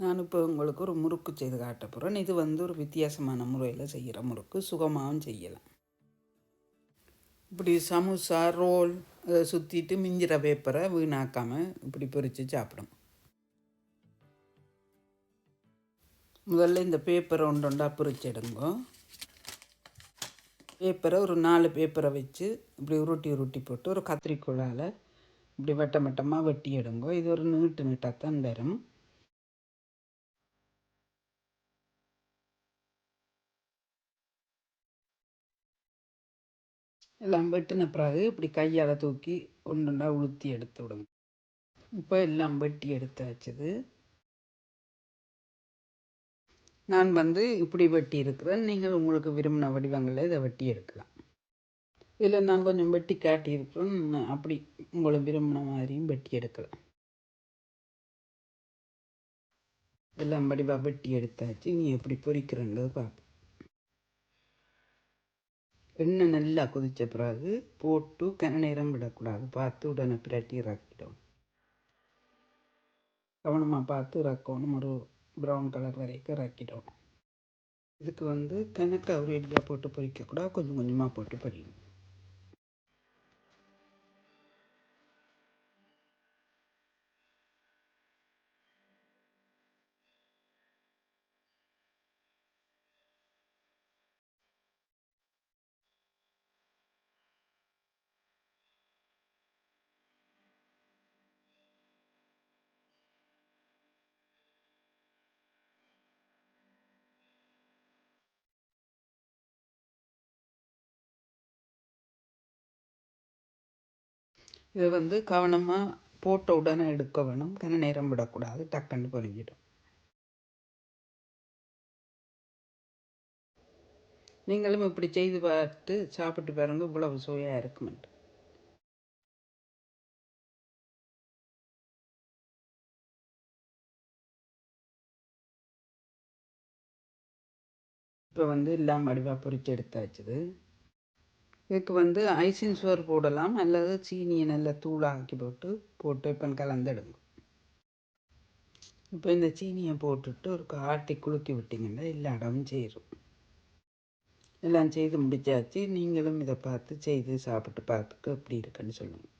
நான் இப்போ உங்களுக்கு ஒரு முறுக்கு செய்து காட்ட போகிறேன் இது வந்து ஒரு வித்தியாசமான முறையில் செய்கிற முறுக்கு. சுகமாகவும் செய்யலாம். இப்படி சமோசா ரோல் அதை சுற்றிட்டு மிஞ்சிற பேப்பரை வீணாக்காமல் இப்படி பொரித்து சாப்பிடும் முதல்ல இந்த பேப்பரை ஒன்று ஒன்றா பொரிச்சு பேப்பரை ஒரு நாலு பேப்பரை வச்சு இப்படி உருட்டி உருட்டி போட்டு ஒரு கத்திரிக்கோளால் இப்படி வட்டம் வட்டமாக வெட்டி எடுங்கோ. இது ஒரு நீட்டு நீட்டாக தான் வரும். எல்லாம் வெட்டின பிறகு இப்படி கையால் தூக்கி ஒன்றுண்டா உளுத்தி எடுத்து விடுங்க. இப்போ எல்லாம் வெட்டி எடுத்து வச்சது. நான் வந்து இப்படி வெட்டி இருக்கிறேன். நீங்கள் உங்களுக்கு விரும்பின வடிவங்களில் இதை வெட்டி எடுக்கலாம். இதில் நான் கொஞ்சம் வெட்டி காட்டியிருக்கிறேன் அப்படி உங்களுக்கு விரும்பின மாதிரியும் வெட்டி எடுக்கலாம். எல்லாம் வடிவாக வெட்டி எடுத்தாச்சு. நீ எப்படி பொறிக்கிறேங்கிறது பார்ப்போம் எண்ணெய் நல்லா கொதித்த பிறகு போட்டு கன நேரம் விடக்கூடாது. பார்த்து உடனே பிரட்டி இறக்கிடும். கவனமாக பார்த்து இறக்கணும். ஒரு ப்ரௌன் கலர் வரைக்கும் இறக்கிடும். இதுக்கு வந்து கணக்கை ஒரு இடியாக போட்டு பொரிக்கக்கூடாது கொஞ்சம் கொஞ்சமாக போட்டு பொறிக்கணும். இதை வந்து கவனமாக போட்ட உடனே எடுக்க வேணும். கன நேரம் விடக்கூடாது. டக்குன்னு பொரிஞ்சிடும் நீங்களும் இப்படி செய்து பார்த்து சாப்பிட்டு பாருங்க. இவ்வளவு சுவையாக இருக்குமெண்டு இப்போ வந்து எல்லாம் வடிவாக பொரிச்சு எடுத்தாச்சுது. இதுக்கு வந்து ஐசின் சுவர் போடலாம். அல்லது சீனியை நல்லா தூளாக்கி போட்டு போட்டு இப்போ கலந்துடுங்க. இப்போ இந்த சீனியை போட்டுட்டு ஒரு ஆட்டி குலுக்கி விட்டிங்கன்னா எல்லா இடமும் செய்யும் எல்லாம் செய்து முடிச்சாச்சு. நீங்களும் இதை பார்த்து செய்து சாப்பிட்டு பார்த்துட்டு எப்படி இருக்குன்னு சொல்லுங்கள்